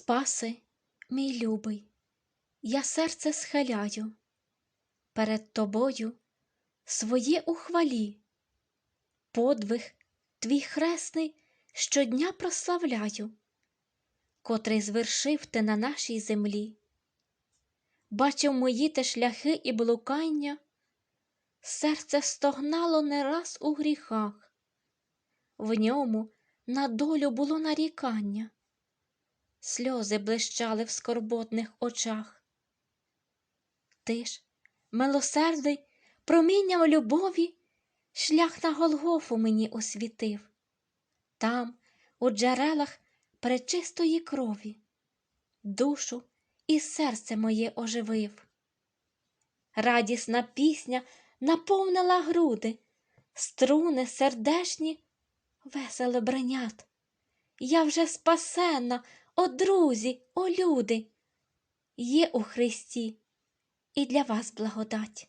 Спаси, мій любий, я серце схиляю перед тобою своє у хвалі, подвиг твій хресний щодня прославляю, котрий звершив ти на нашій землі. Бачив мої те шляхи і блукання, серце стогнало не раз у гріхах, в ньому на долю було нарікання, сльози блищали в скорботних очах. Ти ж, милосердий, промінням любові, шлях на Голгофу мені освітив, там, у джерелах пречистої крові, душу і серце моє оживив. Радісна пісня наповнила груди, струни сердешні весело бренят. Я вже спасена, о друзі, о люди, є у Христі і для вас благодать.